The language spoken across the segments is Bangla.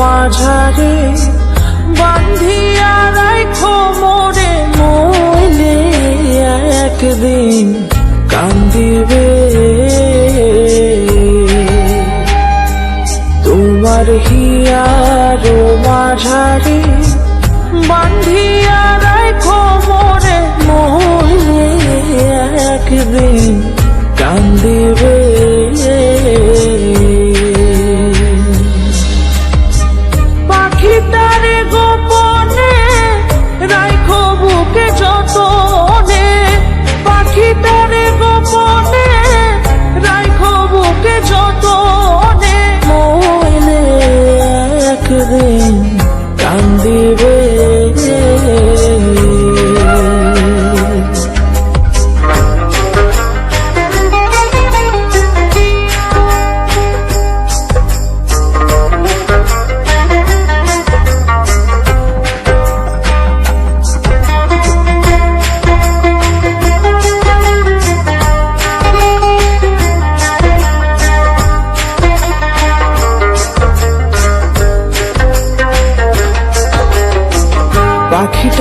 মাঝারে, বান্ধিয়া রাখো মোরে মইলে একদিন কান্দিবে। তোমার হিয়ার মাঝারে, বান্ধিয়া রাখো মোরে মইলে একদিন কান্দিবে।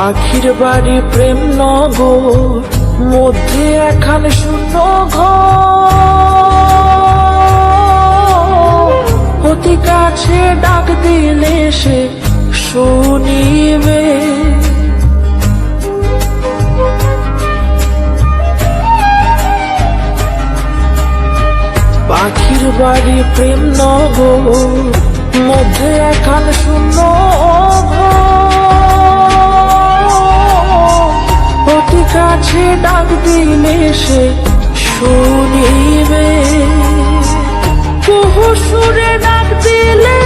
পাখির বাড়ি প্রেম নগর মধ্যে এখান শূন্য ঘর। অতি কাছে ডাক দিলে সে শুনিবে। পাখির বাড়ি প্রেম নগর মধ্যে এখান শূন্য কাছে ডাক দিলে সে শুনিবে। বহু সুরে ডাক দিলে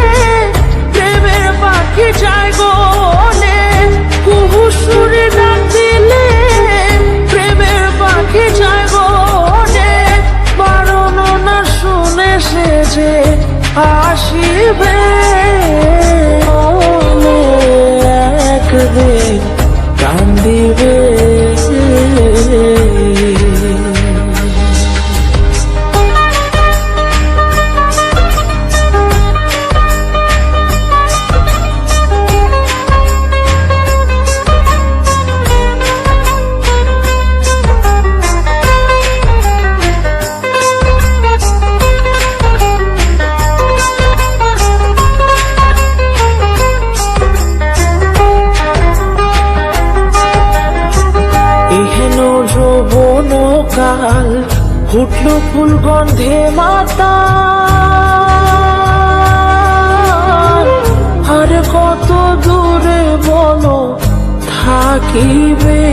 প্রেমের পাখি যায় গলে। যৌবন কাল ফুটল ফুল গন্ধে মাতা। আর কত দূরে বলো থাকিবে।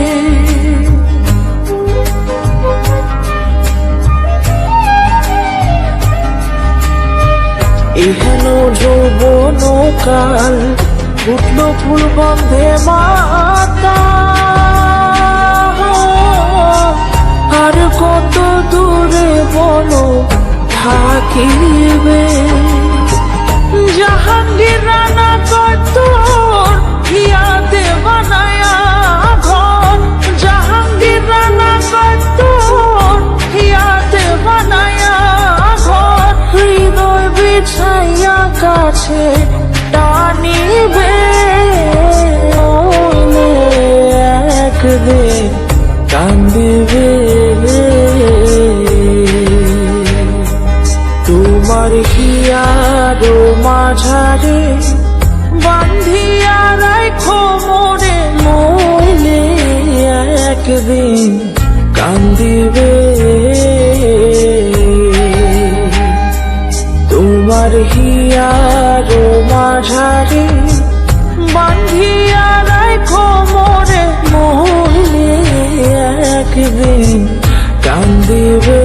এহেন যৌবন কাল ফুটল ফুল গন্ধে মাতা। বলো, থাকিবে। জাহাঙ্গীর রানা কত হিয়াতে বানায়া ঘর। জাহাঙ্গীর রানা কত হিয়াতে বানায়া ঘর। হৃদয় বিছাইয়া কাছে টানিবে। একদিন কান্দিবে। তোমার হিয়ারো মাঝারে বান্ধিয়া রাখো মোরে মইলে একদিন কান্দিবে। তোমার হিয়ারো মাঝারে বান্ধিয়া রাখো মোরে মইলে একদিন কান্দিবে।